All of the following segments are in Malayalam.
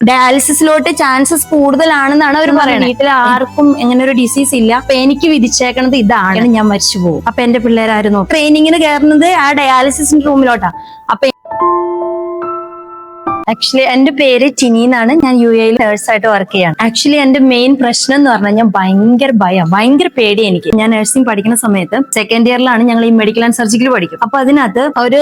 ഡയാലിസിസിലോട്ട് ചാൻസസ് കൂടുതലാണെന്നാണ് അവർ പറയുന്നത് വീട്ടിൽ ആർക്കും ഇങ്ങനെ ഒരു ഡിസീസ് ഇല്ല. അപ്പൊ എനിക്ക് വിധിച്ചേക്കണത് ഇതാണ്. ഞാൻ മരിച്ചു പോകും അപ്പൊ എന്റെ പിള്ളേരായിരുന്നു ട്രെയിനിങ്ങിന് കയറുന്നത് ആ ഡയാലിസിസിന്റെ റൂമിലോട്ടാ അപ്പൊ ആക്ച്വലി എന്റെ പേര് ടിനി എന്നാണ്. ഞാൻ യു എയിൽ നേഴ്സായിട്ട് വർക്ക് ചെയ്യാണ്. ആക്ച്വലി എന്റെ മെയിൻ പ്രശ്നം എന്ന് പറഞ്ഞാൽ ഞാൻ ഭയങ്കര ഭയം ഭയങ്കര പേടി എനിക്ക്. ഞാൻ നഴ്സിംഗ് പഠിക്കുന്ന സമയത്ത് സെക്കൻഡ് ഇയറിലാണ് ഞങ്ങൾ ഈ മെഡിക്കൽ ആൻഡ് സർജിക്കൽ പഠിക്കും. അപ്പൊ അതിനകത്ത് ഒരു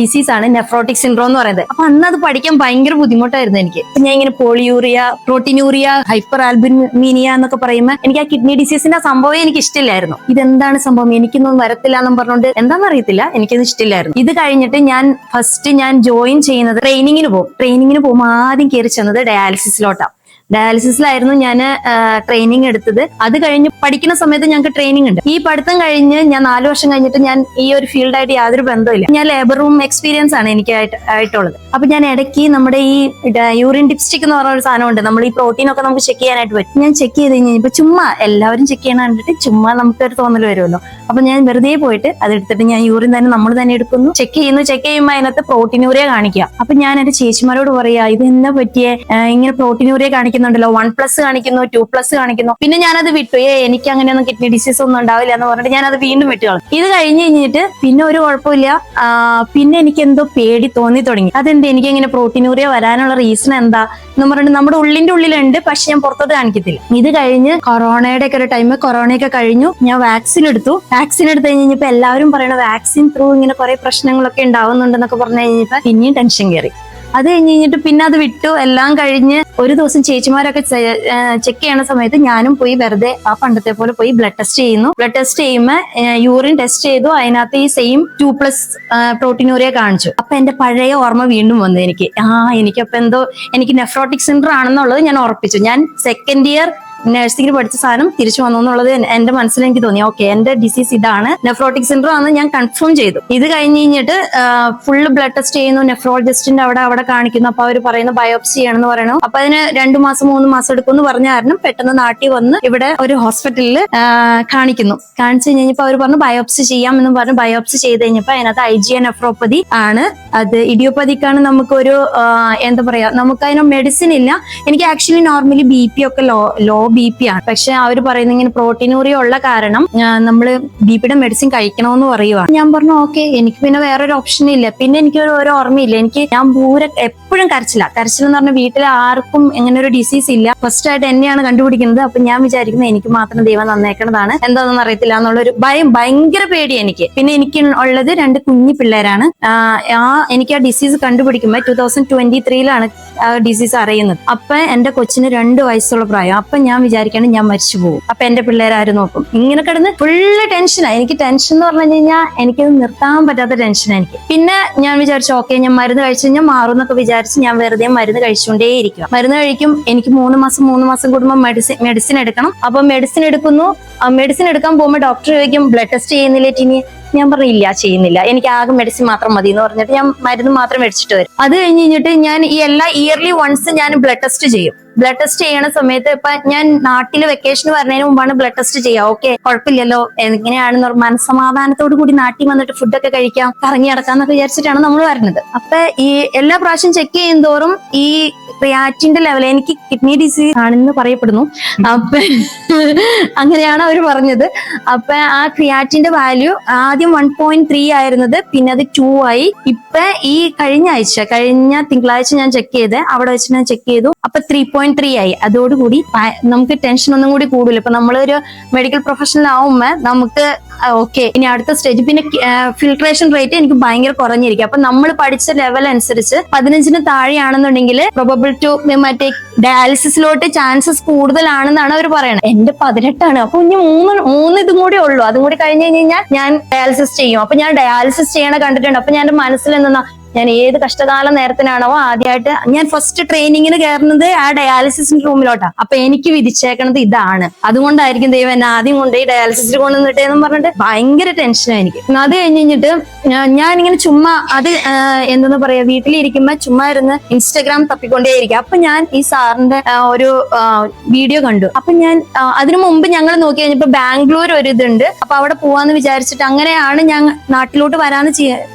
ഡിസീസ് ആണ് നെഫ്രോട്ടിക് സിൻഡ്രോം എന്ന് പറയുന്നത്. അപ്പൊ അന്ന് അത് പഠിക്കാൻ ഭയങ്കര ബുദ്ധിമുട്ടായിരുന്നു എനിക്ക്. ഞാൻ ഇങ്ങനെ പോളിയൂറിയ പ്രോട്ടീനൂറിയ ഹൈപ്പർ ആൽബിമീനിയ എന്നൊക്കെ പറയുമ്പോൾ എനിക്ക് ആ കിഡ്നി ഡിസീസിന്റെ സംഭവം എനിക്ക് ഇഷ്ടമില്ലായിരുന്നു. ഇതെന്താണ് സംഭവം? എനിക്കൊന്നും വരത്തില്ല എന്നും പറഞ്ഞുകൊണ്ട് എന്താണെന്ന് അറിയത്തില്ല. എനിക്കൊന്നും ഇഷ്ടമില്ലായിരുന്നു. ഇത് കഴിഞ്ഞിട്ട് ഞാൻ ഫസ്റ്റ് ഞാൻ ജോയിൻ ചെയ്യുന്നത് ട്രെയിനിങ്ങിന് പോകും. ട്രെയിനിങ്ങിന് പോകുമ്പോൾ ആദ്യം കയറി ചെന്നത് ഡയാലിസിസിലോട്ടാണ് ഡയാലിസിസിലായിരുന്നു ഞാൻ ട്രെയിനിങ് എടുത്തത്. അത് കഴിഞ്ഞ് പഠിക്കുന്ന സമയത്ത് ഞങ്ങൾക്ക് ട്രെയിനിങ് ഉണ്ട്. ഈ പഠിത്തം കഴിഞ്ഞ് ഞാൻ നാല് വർഷം കഴിഞ്ഞിട്ട് ഞാൻ ഈ ഒരു ഫീൽഡായിട്ട് യാതൊരു ബന്ധമില്ല ഞാൻ ലേബർ റൂം എക്സ്പീരിയൻസ് ആണ് എനിക്ക് ആയിട്ട് ആയിട്ടുള്ളത്. അപ്പൊ ഞാൻ ഇടയ്ക്ക് നമ്മുടെ ഈ യൂറിൻ ഡിപ്സ്റ്റിക് എന്ന് പറഞ്ഞ ഒരു സാധനം ഉണ്ട്. നമ്മൾ ഈ പ്രോട്ടീൻ ഒക്കെ നമുക്ക് ചെക്ക് ചെയ്യാനായിട്ട് പറ്റും. ഞാൻ ചെക്ക് ചെയ്ത് കഴിഞ്ഞപ്പോൾ ചുമ്മാ എല്ലാവരും ചെക്ക് ചെയ്യണ കണ്ടിട്ട് ചുമ്മാ നമുക്കൊരു തോന്നൽ വരുമല്ലോ. അപ്പൊ ഞാൻ വെറുതെ പോയിട്ട് അത് എടുത്തിട്ട് ഞാൻ യൂറിൻ തന്നെ നമ്മൾ തന്നെ എടുക്കുന്നു. ചെക്ക് ചെയ്യുന്നു. ചെക്ക് ചെയ്യുമ്പോൾ അതിനകത്ത് പ്രോട്ടീനൂറിയ കാണിക്കുക. അപ്പൊ ഞാൻ എന്റെ ചേച്ചിമാരോട് പറയാ ഇത് എന്നാ പറ്റിയേ? ഇങ്ങനെ പ്രോട്ടീനൂറിയ കാണിക്കുന്നുണ്ടല്ലോ. വൺ പ്ലസ് കാണിക്കുന്നു ടു പ്ലസ് കാണിക്കുന്നു. പിന്നെ ഞാനത് വിട്ടു. ഏ എനിക്ക് അങ്ങനെയൊന്നും കിഡ്നി ഡിസീസ് ഒന്നും ഉണ്ടാവില്ല എന്ന് പറഞ്ഞിട്ട് ഞാൻ അത് വീണ്ടും വിട്ടു കളഞ്ഞു. ഇത് കഴിഞ്ഞ് കഴിഞ്ഞിട്ട് പിന്നെ ഒരു കുഴപ്പമില്ല. പിന്നെ എനിക്ക് എന്തോ പേടി തോന്നി തുടങ്ങി. അതെന്ത്? എനിക്ക് ഇങ്ങനെ പ്രോട്ടീനൂറിയ വരാനുള്ള റീസൺ എന്താ എന്ന് പറഞ്ഞിട്ട് നമ്മുടെ ഉള്ളിന്റെ ഉള്ളിലുണ്ട് പക്ഷെ ഞാൻ പുറത്തോട്ട് കാണിക്കത്തില്ല. ഇത് കഴിഞ്ഞ് കൊറോണയുടെ ഒക്കെ ഒരു ടൈം കൊറോണയൊക്കെ കഴിഞ്ഞു. ഞാൻ വാക്സിൻ എടുത്തു. വാക്സിൻ എടുത്തു കഴിഞ്ഞപ്പോ എല്ലാവരും പറയണ വാക്സിൻ ത്രൂ ഇങ്ങനെ കുറെ പ്രശ്നങ്ങളൊക്കെ ഉണ്ടാവുന്നുണ്ടെന്നൊക്കെ പറഞ്ഞു കഴിഞ്ഞപ്പോ പിന്നെയും ടെൻഷൻ കയറി അത് കഴിഞ്ഞ് കഴിഞ്ഞിട്ട് പിന്നെ അത് വിട്ടു. എല്ലാം കഴിഞ്ഞ് ഒരു ദിവസം ചേച്ചിമാരൊക്കെ ചെക്ക് ചെയ്യണ സമയത്ത് ഞാനും പോയി വെറുതെ ആ പണ്ടത്തെ പോലെ പോയി ബ്ലഡ് ടെസ്റ്റ് ചെയ്യുന്നു. ബ്ലഡ് ടെസ്റ്റ് ചെയ്യുമ്പോൾ യൂറിൻ ടെസ്റ്റ് ചെയ്തു. അതിനകത്ത് ഈ സെയിം ടു പ്ലസ് പ്രോട്ടീനൂറിയ കാണിച്ചു. അപ്പൊ എന്റെ പഴയ ഓർമ്മ വീണ്ടും വന്നു എനിക്ക്. ആ എനിക്കപ്പോ എന്തോ എനിക്ക് നെഫ്രോട്ടിക് സെന്റർ ആണെന്നുള്ളത് ഞാൻ ഉറപ്പിച്ചു. ഞാൻ സെക്കൻഡ് ഇയർ നഴ്സിംഗിന് പഠിച്ച സാധനം തിരിച്ചു വന്നു എന്നുള്ളത് എന്റെ മനസ്സിൽ എനിക്ക് തോന്നി. ഓക്കെ എന്റെ ഡിസീസ് ഇതാണ്. നെഫ്രോട്ടിക് സിൻഡ്രോം ആണെന്ന് ഞാൻ കൺഫേം ചെയ്തു. ഇത് കഴിഞ്ഞ് കഴിഞ്ഞിട്ട് ഫുള്ള് ബ്ലഡ് ടെസ്റ്റ് ചെയ്യുന്നു. നെഫ്രോളജിസ്റ്റിന്റെ അവിടെ അവിടെ കാണിക്കുന്നു. അപ്പൊ അവർ പറയുന്നു ബയോപ്സി ചെയ്യണമെന്ന് പറയണു. അപ്പൊ അതിന് രണ്ടു മാസം മൂന്ന് മാസം എടുക്കും എന്ന് പറഞ്ഞ കാരണം പെട്ടെന്ന് നാട്ടിൽ വന്ന് ഇവിടെ ഒരു ഹോസ്പിറ്റലിൽ കാണിക്കുന്നു. കാണിച്ചു കഴിഞ്ഞപ്പോ അവർ പറഞ്ഞു ബയോപ്സി ചെയ്യാം എന്ന് പറഞ്ഞ്. ബയോപ്സി ചെയ്ത് കഴിഞ്ഞപ്പോ അതിനകത്ത് ഐ ജി നെഫ്രോപ്പതി ആണ്. അത് ഇഡിയോപ്പതിക്കാണ് നമുക്കൊരു എന്താ പറയാ നമുക്ക് അതിന് മെഡിസിൻ ഇല്ല. എനിക്ക് ആക്ച്വലി നോർമലി ബി പി ഒക്കെ ലോ ലോ ബി പി ആണ്. പക്ഷെ അവർ പറയുന്ന ഇങ്ങനെ പ്രോട്ടീനൂറിയ ഉള്ള കാരണം നമ്മൾ ബി പിയുടെ മെഡിസിൻ കഴിക്കണമെന്ന് പറയുക ഞാൻ പറഞ്ഞു ഓക്കെ എനിക്ക് പിന്നെ വേറൊരു ഓപ്ഷൻ ഇല്ല. പിന്നെ എനിക്ക് ഒരു ഓർമ്മയില്ല. എനിക്ക് ഞാൻ പൂര എപ്പോഴും കരച്ചില്ല കരച്ചിൽ എന്ന് പറഞ്ഞാൽ വീട്ടിൽ ആർക്കും ഇങ്ങനെ ഒരു ഡിസീസ് ഇല്ല. ഫസ്റ്റ് ആയിട്ട് എന്നെയാണ് കണ്ടുപിടിക്കുന്നത്. അപ്പൊ ഞാൻ വിചാരിക്കുന്നത് എനിക്ക് മാത്രം ദൈവം നന്നേക്കണതാണ് എന്താണെന്ന് അറിയത്തില്ല എന്നുള്ളൊരു ഭയം ഭയങ്കര പേടി എനിക്ക്. പിന്നെ എനിക്ക് ഉള്ളത് രണ്ട് കുഞ്ഞു പിള്ളേരാണ്. ആ, എനിക്ക് ആ ഡിസീസ് കണ്ടുപിടിക്കുമ്പോൾ ടൂ തൗസൻഡ് ട്വന്റി ത്രീയിലാണ് ഡിസീസ് അറിയുന്നത്. അപ്പൊ എന്റെ കൊച്ചിന് രണ്ട് വയസ്സുള്ള പ്രായം. അപ്പൊ ഞാൻ വിചാരിക്കാണ് ഞാൻ മരിച്ചു പോകും. അപ്പൊ എന്റെ പിള്ളേരാര് നോക്കും. ഇങ്ങനെ കിടന്ന് ഫുള്ള് ടെൻഷനാണ് എനിക്ക് ടെൻഷൻ എന്ന് പറഞ്ഞു കഴിഞ്ഞാൽ എനിക്കത് നിർത്താൻ പറ്റാത്ത ടെൻഷനാണ് എനിക്ക്. പിന്നെ ഞാൻ വിചാരിച്ചു ഓക്കെ ഞാൻ മരുന്ന് കഴിച്ചു കഴിഞ്ഞാൽ മാറും എന്നൊക്കെ വിചാരിച്ച് ഞാൻ വെറുതെ മരുന്ന് കഴിച്ചുകൊണ്ടേ ഇരിക്കും മരുന്ന് കഴിക്കും. എനിക്ക് മൂന്ന് മാസം മൂന്ന് മാസം കൂടുമ്പോൾ മെഡിസിൻ മെഡിസിൻ എടുക്കണം. അപ്പൊ മെഡിസിൻ എടുക്കുന്നു. മെഡിസിൻ എടുക്കാൻ പോകുമ്പോൾ ഡോക്ടർ ചോദിക്കും ബ്ലഡ് ടെസ്റ്റ് ചെയ്യുന്നില്ലേ ടിനി? ഞാൻ പറഞ്ഞില്ല ചെയ്യുന്നില്ല. എനിക്ക് ആകെ മെഡിസിൻ മാത്രം മതി എന്ന് പറഞ്ഞിട്ട് ഞാൻ മരുന്ന് മാത്രം മേടിച്ചിട്ട് വരും. അത് കഴിഞ്ഞ് കഴിഞ്ഞിട്ട് ഞാൻ ഈ എല്ലാ ഇയർലി വൺസ് ഞാൻ ബ്ലഡ് ടെസ്റ്റ് ചെയ്യും. ബ്ലഡ് ടെസ്റ്റ് ചെയ്യണ സമയത്ത് ഇപ്പൊ ഞാൻ നാട്ടിൽ വെക്കേഷൻ വരുന്നതിന് മുമ്പാണ് ബ്ലഡ് ടെസ്റ്റ് ചെയ്യുക ഓക്കെ കുഴപ്പമില്ലല്ലോ. എങ്ങനെയാണെന്ന് മനസമാധാനത്തോടു കൂടി നാട്ടിൽ വന്നിട്ട് ഫുഡൊക്കെ കഴിക്കാം കറങ്ങി നടക്കാന്നൊക്കെ വിചാരിച്ചിട്ടാണ് നമ്മൾ വരുന്നത്. അപ്പൊ ഈ എല്ലാ പ്രാവശ്യം ചെക്ക് ചെയ്യും തോറും ഈ ക്രിയാറ്റിന്റെ ലെവൽ എനിക്ക് കിഡ്നി ഡിസീസ് ആണെന്ന് പറയപ്പെടുന്നു. അപ്പൊ അങ്ങനെയാണ് അവർ പറഞ്ഞത്. അപ്പൊ ആ ക്രിയാറ്റിന്റെ വാല്യൂ ആദ്യം വൺ പോയിന്റ് ത്രീ ആയിരുന്നത് പിന്നെ അത് ടു ആയി. ഇപ്പൊ ഈ കഴിഞ്ഞ ആഴ്ച കഴിഞ്ഞ തിങ്കളാഴ്ച ഞാൻ ചെക്ക് ചെയ്ത് അവിടെ വെച്ച് ഞാൻ ചെക്ക് ചെയ്തു. അപ്പൊ ത്രീ ത്രീ ആയി. അതോടുകൂടി നമുക്ക് ടെൻഷൻ ഒന്നും കൂടി കൂടുതൽ ഇപ്പൊ നമ്മളൊരു മെഡിക്കൽ പ്രൊഫഷണൽ ആവുമ്പോ നമുക്ക് ഓക്കെ ഇനി അടുത്ത സ്റ്റേജ് പിന്നെ ഫിൽട്രേഷൻ റേറ്റ് എനിക്ക് ഭയങ്കര കുറഞ്ഞിരിക്കും. അപ്പൊ നമ്മൾ പഠിച്ച ലെവൽ അനുസരിച്ച് പതിനഞ്ചിന് താഴെയാണെന്നുണ്ടെങ്കിൽ പ്രൊബബിൾ ടു മറ്റേ ഡയാലിസിസിലോട്ട് ചാൻസസ് കൂടുതലാണെന്നാണ് അവർ പറയുന്നത് എന്റെ പതിനെട്ടാണ്. അപ്പൊ ഇനി മൂന്ന് മൂന്ന് ഇതും കൂടി ഉള്ളൂ. അതും കൂടി കഴിഞ്ഞ് കഴിഞ്ഞാൽ ഞാൻ ഡയാലിസിസ് ചെയ്യും. അപ്പൊ ഞാൻ ഡയാലിസിസ് ചെയ്യണ കണ്ടിട്ടുണ്ട്. അപ്പൊ ഞാൻ മനസ്സിൽ എന്താ ഞാൻ ഏത് കഷ്ടകാല നേരത്തിനാണോ ആദ്യമായിട്ട് ഞാൻ ഫസ്റ്റ് ട്രെയിനിങ്ങിന് കയറുന്നത് ആ ഡയാലിസിസ് റൂമിലോട്ടാ അപ്പൊ എനിക്ക് വിധിച്ചേക്കണത് ഇതാണ്. അതുകൊണ്ടായിരിക്കും ദൈവം എന്നെ ആദ്യം കൊണ്ട് ഈ ഡയാലിസിസിൽ കൊണ്ടു എന്ന് പറഞ്ഞിട്ട് ഭയങ്കര ടെൻഷനാണ് എനിക്ക്. അത് കഴിഞ്ഞ് കഴിഞ്ഞിട്ട് ഞാൻ ഇങ്ങനെ ചുമ്മാ അത് എന്തെന്ന് പറയാ വീട്ടിലിരിക്കുമ്പോ ചുമ്മാ ഇരുന്ന് ഇൻസ്റ്റാഗ്രാം തപ്പിക്കൊണ്ടേയിരിക്കും. അപ്പൊ ഞാൻ ഈ സാറിന്റെ ഒരു വീഡിയോ കണ്ടു. അപ്പൊ ഞാൻ അതിനു മുമ്പ് ഞങ്ങൾ നോക്കി കഴിഞ്ഞപ്പോ ബാംഗ്ലൂർ ഒരു ഇതുണ്ട് അപ്പൊ അവിടെ പോവാന്ന് വിചാരിച്ചിട്ട് അങ്ങനെയാണ് ഞാൻ നാട്ടിലോട്ട് വരാന്ന്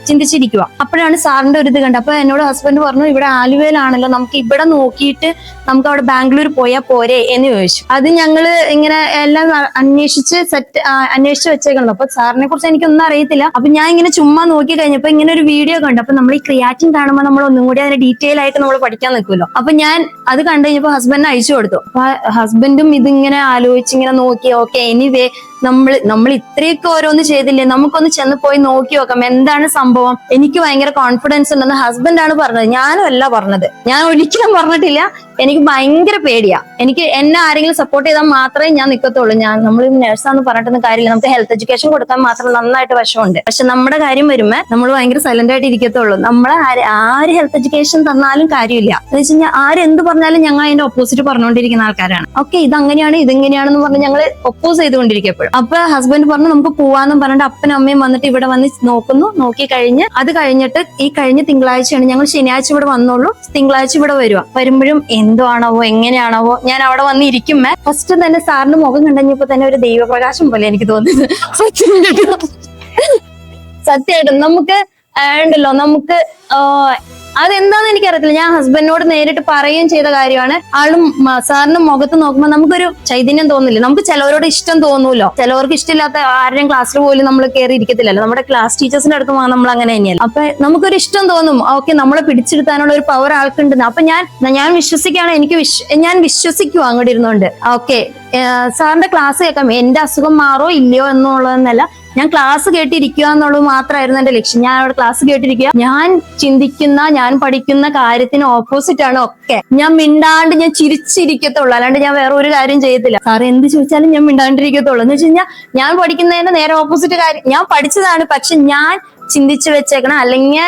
ചിന്തിച്ചിരിക്കുക അപ്പോഴാണ് സാറിന്റെ ഇത് കണ്ടു. അപ്പൊ എന്നോട് ഹസ്ബൻഡ് പറഞ്ഞു ഇവിടെ ആലുവയിലാണല്ലോ നമുക്ക് ഇവിടെ നോക്കിയിട്ട് നമുക്ക് അവിടെ ബാംഗ്ലൂർ പോയാൽ പോരെ? എന്ന് ചോദിച്ചു. അത് ഞങ്ങൾ ഇങ്ങനെ എല്ലാം അന്വേഷിച്ച് സെറ്റ് അന്വേഷിച്ച് വെച്ചേക്കണല്ലോ. അപ്പൊ സാറിനെ കുറിച്ച് എനിക്കൊന്നും അറിയത്തില്ല. അപ്പൊ ഞാൻ ഇങ്ങനെ ചുമ്മാ നോക്കി കഴിഞ്ഞപ്പോ ഇങ്ങനെ ഒരു വീഡിയോ കണ്ടു. അപ്പൊ നമ്മൾ ഈ ക്രിയാറ്റിൻ കാണുമ്പോൾ നമ്മൾ ഒന്നും കൂടി അതിന്റെ ഡീറ്റെയിൽ ആയിട്ട് നമ്മൾ പഠിക്കാൻ നിൽക്കുമല്ലോ. അപ്പൊ ഞാൻ അത് കണ്ടു കഴിഞ്ഞപ്പോ ഹസ്ബൻഡിന് അയച്ചു കൊടുത്തു. അപ്പൊ ഹസ്ബൻഡും ഇതിങ്ങനെ ആലോചിച്ച് ഇങ്ങനെ നോക്കി ഓക്കെ എനിവേ നമ്മൾ നമ്മൾ ഇത്രയൊക്കെ ഓരോന്ന് ചെയ്തില്ലേ? നമുക്കൊന്ന് ചെന്ന് പോയി നോക്കി നോക്കാം എന്താണ് സംഭവം? എനിക്ക് ഭയങ്കര കോൺഫിഡൻസ് ഉണ്ടെന്ന് ഹസ്ബൻഡാണ് പറഞ്ഞത്. ഞാനും അല്ല പറഞ്ഞത്. ഞാൻ ഒരിക്കലും പറഞ്ഞിട്ടില്ല. എനിക്ക് ഭയങ്കര പേടിയാ. എനിക്ക് എന്നെ ആരെങ്കിലും സപ്പോർട്ട് ചെയ്താൽ മാത്രമേ ഞാൻ നിൽക്കത്തുള്ളൂ ഞാൻ നമ്മൾ നേഴ്സാന്ന് പറഞ്ഞിട്ടൊന്നും കാര്യമില്ല. നമുക്ക് ഹെൽത്ത് എഡ്യൂക്കേഷൻ കൊടുക്കാൻ മാത്രം നന്നായിട്ട് വശമുണ്ട്. പക്ഷെ നമ്മുടെ കാര്യം വരുമ്പോ നമ്മൾ ഭയങ്കര സൈലന്റ് ആയിട്ട് ഇരിക്കത്തുള്ളൂ. നമ്മളെ ആര് ഹെൽത്ത് എഡ്യൂക്കേഷൻ തന്നാലും കാര്യമില്ല. എന്ന് വെച്ച് കഴിഞ്ഞാൽ ആരെന്ത് പറഞ്ഞാലും ഞങ്ങൾ അതിന്റെ ഓപ്പോസിറ്റ് പറഞ്ഞുകൊണ്ടിരിക്കുന്ന ആൾക്കാരാണ്. ഓക്കെ ഇത് അങ്ങനെയാണ് ഇതിങ്ങനെയാണെന്ന് പറഞ്ഞ് ഞങ്ങൾ ഒപ്പോസ് ചെയ്തുകൊണ്ടിരിക്കപ്പോഴും അപ്പൊ ഹസ്ബൻഡ് പറഞ്ഞു നമുക്ക് പോവാന്നും പറഞ്ഞിട്ട് അപ്പനും അമ്മയും വന്നിട്ട് ഇവിടെ വന്ന് നോക്കുന്നു. നോക്കി കഴിഞ്ഞ് അത് കഴിഞ്ഞിട്ട് ഈ കഴിഞ്ഞ തിങ്കളാഴ്ചയാണ് ഞങ്ങൾ ശനിയാഴ്ച ഇവിടെ വന്നോളൂ. തിങ്കളാഴ്ച ഇവിടെ വരുവാ. വരുമ്പോഴും എന്തോ ആണാവോ എങ്ങനെയാണാവോ ഞാൻ അവിടെ വന്ന് ഇരിക്കുമ്പോ ഫസ്റ്റ് തന്നെ സാറിന് മുഖം കണ്ടപ്പോ തന്നെ ഒരു ദൈവപ്രകാശം പോലെ എനിക്ക് തോന്നിയത്. സത്യം സത്യമായിട്ടും. നമുക്ക് ഉണ്ടല്ലോ നമുക്ക് അതെന്താന്ന് എനിക്കറിയത്തില്ല. ഞാൻ ഹസ്ബൻഡിനോട് നേരിട്ട് പറയുകയും ചെയ്ത കാര്യമാണ്. ആളും സാറിന് മുഖത്ത് നോക്കുമ്പോൾ നമുക്കൊരു ചൈതന്യം തോന്നില്ല. നമുക്ക് ചിലവരോട് ഇഷ്ടം തോന്നൂല്ലോ ചിലവർക്ക് ഇഷ്ടമില്ലാത്ത ആരുടെയും ക്ലാസ്സിൽ പോലും നമ്മൾ കയറി ഇരിക്കത്തില്ലല്ലോ. നമ്മുടെ ക്ലാസ് ടീച്ചേഴ്സിന്റെ അടുത്ത് പോകാൻ നമ്മൾ അങ്ങനെ തന്നെയല്ല. അപ്പൊ നമുക്കൊരു ഇഷ്ടം തോന്നും. ഓക്കെ നമ്മളെ പിടിച്ചെടുത്താനുള്ള ഒരു പവർ ആൾക്കുണ്ടെന്ന്. അപ്പൊ ഞാൻ ഞാൻ വിശ്വസിക്കുകയാണ് എനിക്ക് ഞാൻ വിശ്വസിക്കുവാ അങ്ങോട്ട് ഇരുന്നുകൊണ്ട് ഓക്കെ സാറിന്റെ ക്ലാസ് കേൾക്കാം. എന്റെ അസുഖം മാറോ ഇല്ലയോ എന്നുള്ളതെന്നല്ല. ഞാൻ ക്ലാസ് കേട്ടിരിക്കുക എന്നുള്ളത് മാത്രമായിരുന്നു എന്റെ ലക്ഷ്യം. ഞാൻ അവിടെ ക്ലാസ് കേട്ടിരിക്കുക. ഞാൻ ചിന്തിക്കുന്ന ഞാൻ പഠിക്കുന്ന കാര്യത്തിന് ഓപ്പോസിറ്റ് ആണ് ഒക്കെ. ഞാൻ മിണ്ടാണ്ട് ഞാൻ ചിരിച്ചിരിക്കത്തുള്ളൂ. അല്ലാണ്ട് ഞാൻ വേറെ ഒരു കാര്യം ചെയ്യത്തില്ല. സാർ എന്ത് ചോദിച്ചാലും ഞാൻ മിണ്ടാണ്ടിരിക്കത്തുള്ളൂ. എന്ന് വെച്ച് കഴിഞ്ഞാൽ ഞാൻ പഠിക്കുന്നതിന്റെ നേരെ ഓപ്പോസിറ്റ് കാര്യം. ഞാൻ പഠിച്ചതാണ് പക്ഷെ ഞാൻ ചിന്തിച്ചു വെച്ചേക്കണം അല്ലെങ്കിൽ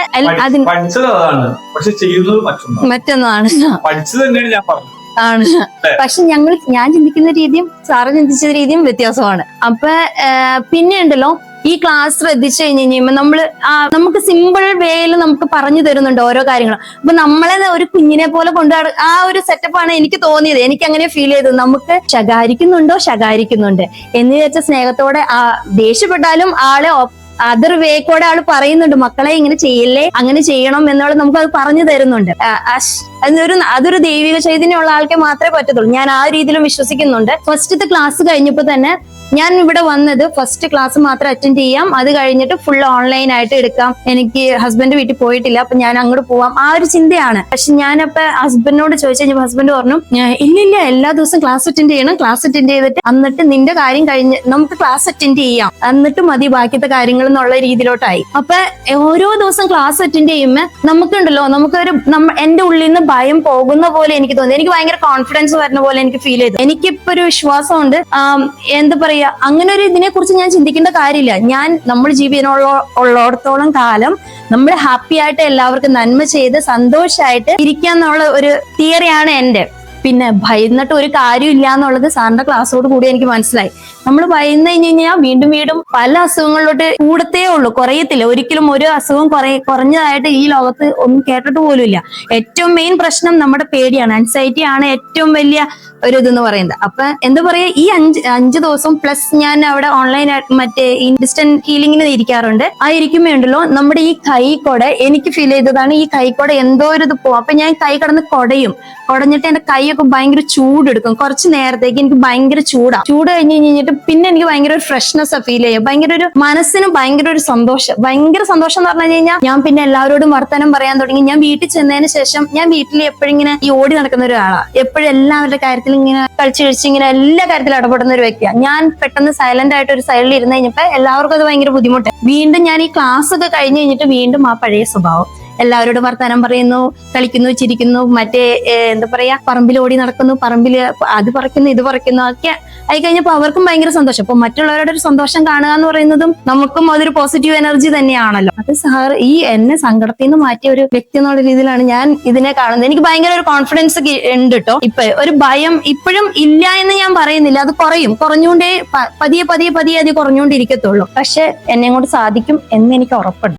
മറ്റൊന്നാണ്. പഠിച്ചത് തന്നെയാണ് ഞാൻ പറഞ്ഞത്. ആണ്. പക്ഷെ ഞങ്ങൾ ഞാൻ ചിന്തിക്കുന്ന രീതിയും സാറ് ചിന്തിച്ച രീതിയും വ്യത്യാസമാണ്. അപ്പൊ പിന്നെ ഉണ്ടല്ലോ ഈ ക്ലാസ് ശ്രദ്ധിച്ചു കഴിഞ്ഞ് കഴിയുമ്പോൾ നമ്മൾ നമുക്ക് സിമ്പിൾ വേയിൽ നമുക്ക് പറഞ്ഞു തരുന്നുണ്ട് ഓരോ കാര്യങ്ങളും അപ്പൊ നമ്മളെ ഒരു കുഞ്ഞിനെ പോലെ കൊണ്ടു ആ ഒരു സെറ്റപ്പാണ് എനിക്ക് തോന്നിയത്. എനിക്ക് അങ്ങനെ ഫീൽ ചെയ്തത്. നമുക്ക് ശകാരിക്കുന്നുണ്ടോ? ശകാരിക്കുന്നുണ്ട്. എന്ന് വെച്ച സ്നേഹത്തോടെ ആ ദേഷ്യപ്പെട്ടാലും ആളെ അതർ വേ കൂടെ ആൾ പറയുന്നുണ്ട് മക്കളെ ഇങ്ങനെ ചെയ്യില്ലേ? അങ്ങനെ ചെയ്യണം എന്നുള്ള നമുക്ക് അത് പറഞ്ഞു തരുന്നുണ്ട്. അതൊരു അതൊരു ദൈവിക ചൈതന്യമുള്ള ആൾക്കെ മാത്രമേ പറ്റത്തുള്ളൂ. ഞാൻ ആ രീതിയിലും വിശ്വസിക്കുന്നുണ്ട്. ഫസ്റ്റത്തെ ക്ലാസ് കഴിഞ്ഞപ്പോ തന്നെ ഞാൻ ഇവിടെ വന്നത് ഫസ്റ്റ് ക്ലാസ് മാത്രം അറ്റൻഡ് ചെയ്യാം. അത് കഴിഞ്ഞിട്ട് ഫുൾ ഓൺലൈൻ ആയിട്ട് എടുക്കാം. എനിക്ക് ഹസ്ബൻഡ് വീട്ടിൽ പോയിട്ടില്ല. അപ്പൊ ഞാൻ അങ്ങോട്ട് പോവാം. ആ ഒരു ചിന്തയാണ്. പക്ഷെ ഞാനപ്പോ ഹസ്ബൻഡിനോട് ചോദിച്ചു കഴിഞ്ഞപ്പോൾ ഹസ്ബൻഡ് പറഞ്ഞു ഇല്ലില്ല ഇല്ല ഇല്ല എല്ലാ ദിവസവും ക്ലാസ് അറ്റൻഡ് ചെയ്യണം. ക്ലാസ് അറ്റൻഡ് ചെയ്തിട്ട് എന്നിട്ട് നിന്റെ കാര്യം കഴിഞ്ഞ് നമുക്ക് ക്ലാസ് അറ്റൻഡ് ചെയ്യാം. എന്നിട്ട് മതി ബാക്കിയത്തെ കാര്യങ്ങൾ എന്നുള്ള രീതിയിലോട്ടായി. അപ്പൊ ഓരോ ദിവസം ക്ലാസ് അറ്റൻഡ് ചെയ്യുമ്പോൾ നമുക്കുണ്ടല്ലോ നമുക്ക് ഒരു എന്റെ ഉള്ളിൽ നിന്ന് ഭയം പോകുന്ന പോലെ എനിക്ക് തോന്നി. എനിക്ക് ഭയങ്കര കോൺഫിഡൻസ് വരുന്ന പോലെ എനിക്ക് ഫീൽ ചെയ്തു. എനിക്കിപ്പോ ഒരു വിശ്വാസമുണ്ട് എന്താ പറയാ അങ്ങനെ ഒരു ഇതിനെ കുറിച്ച് ഞാൻ ചിന്തിക്കേണ്ട കാര്യമില്ല. ഞാൻ നമ്മൾ ജീവിതനുള്ള ഉള്ളിടത്തോളം കാലം നമ്മൾ ഹാപ്പി ആയിട്ട് എല്ലാവർക്കും നന്മ ചെയ്ത് സന്തോഷമായിട്ട് ഇരിക്കാന്നുള്ള ഒരു തിയറിയാണ് എന്റെ പിന്നെ ഭയന്നിട്ട് ഒരു കാര്യമില്ല എന്നുള്ളത് സാറിന്റെ ക്ലാസ്സോട് കൂടി എനിക്ക് മനസ്സിലായി. നമ്മൾ ഭയന്ന് കഴിഞ്ഞ് കഴിഞ്ഞാൽ വീണ്ടും വീണ്ടും പല അസുഖങ്ങളിലോട്ട് കൂടത്തേ ഉള്ളൂ കുറയത്തില്ല. ഒരിക്കലും ഒരു അസുഖം കുറയ കുറഞ്ഞതായിട്ട് ഈ ലോകത്ത് ഒന്നും കേട്ടിട്ട് പോലുമില്ല. ഏറ്റവും മെയിൻ പ്രശ്നം നമ്മുടെ പേടിയാണ്. ആൻസൈറ്റി ആണ് ഏറ്റവും വലിയ ഒരു ഇതെന്ന് പറയുന്നത്. അപ്പൊ എന്താ പറയാ ഈ അഞ്ച് അഞ്ച് ദിവസം പ്ലസ് ഞാൻ അവിടെ ഓൺലൈൻ മറ്റേ ഡിസ്റ്റന്റ് ഹീലിംഗിന് ഇരിക്കാറുണ്ട്. ആ വേണ്ടല്ലോ നമ്മുടെ ഈ കൈ കൊട എനിക്ക് ഫീൽ ചെയ്തതാണ് ഈ കൈ കൊട എന്തോ ഒരു ഇത് പോകും അപ്പൊ ഞാൻ കൈ കടന്ന് കൊടയും. കൊടഞ്ഞിട്ട് എന്റെ കൈയൊക്കെ ഭയങ്കര ചൂടെടുക്കും കുറച്ച് നേരത്തേക്ക് എനിക്ക് ഭയങ്കര ചൂടാ. ചൂട് കഴിഞ്ഞ് കഴിഞ്ഞിട്ട് പിന്നെ എനിക്ക് ഭയങ്കര ഒരു ഫ്രഷ്നെസ് ഫീൽ ചെയ്യും. ഭയങ്കര ഒരു മനസ്സിന് ഭയങ്കര ഒരു സന്തോഷം. ഭയങ്കര സന്തോഷം എന്ന് പറഞ്ഞു കഴിഞ്ഞാൽ ഞാൻ പിന്നെ എല്ലാവരോടും വർത്തമാനം പറയാൻ തുടങ്ങി. ഞാൻ വീട്ടിൽ ചെന്നതിന് ശേഷം ഞാൻ വീട്ടിൽ എപ്പോഴും ഇങ്ങനെ ഈ ഓടി നടക്കുന്ന ഒരാളാണ് എപ്പോഴും എല്ലാവരുടെ കാര്യത്തിൽ ഇങ്ങനെ കളിച്ചു കഴിച്ച് ഇങ്ങനെ എല്ലാ കാര്യത്തിലും ഇടപെടുന്ന ഒരു വ്യക്തിയാണ് ഞാൻ പെട്ടെന്ന് സൈലന്റ് ആയിട്ട് ഒരു സൈഡിൽ ഇരുന്ന് കഴിഞ്ഞപ്പോ എല്ലാവർക്കും അത് ഭയങ്കര ബുദ്ധിമുട്ട്. വീണ്ടും ഞാൻ ഈ ക്ലാസ് ഒക്കെ കഴിഞ്ഞ് കഴിഞ്ഞിട്ട് വീണ്ടും ആ പഴയ സ്വഭാവം. എല്ലാവരോടും വർത്തമാനം പറയുന്നു കളിക്കുന്നു ചിരിക്കുന്നു മറ്റേ എന്താ പറയാ പറമ്പിൽ ഓടി നടക്കുന്നു പറമ്പിൽ അത് പറിക്കുന്നു ഇത് പറിക്കുന്നു ഒക്കെ ആയി കഴിഞ്ഞപ്പോ അവർക്കും ഭയങ്കര സന്തോഷം. അപ്പൊ മറ്റുള്ളവരുടെ ഒരു സന്തോഷം കാണുക എന്ന് പറയുന്നതും നമുക്കും അതൊരു പോസിറ്റീവ് എനർജി തന്നെയാണല്ലോ. അത് സാർ ഈ എന്നെ സങ്കടത്തിൽ നിന്ന് മാറ്റിയ ഒരു വ്യക്തി എന്നുള്ള രീതിയിലാണ് ഞാൻ ഇതിനെ കാണുന്നത്. എനിക്ക് ഭയങ്കര ഒരു കോൺഫിഡൻസ് ഉണ്ട് കേട്ടോ ഇപ്പൊ ഒരു ഭയം ഇപ്പോഴും ഇല്ല എന്ന് ഞാൻ പറയുന്നില്ല. അത് കുറയും. കുറഞ്ഞുകൊണ്ടേ പതിയെ പതിയെ പതിയെ അത് കുറഞ്ഞുകൊണ്ടിരിക്കത്തുള്ളൂ. പക്ഷെ എന്നെ കൊണ്ട് സാധിക്കും എന്ന് എനിക്ക് ഉറപ്പുണ്ട്.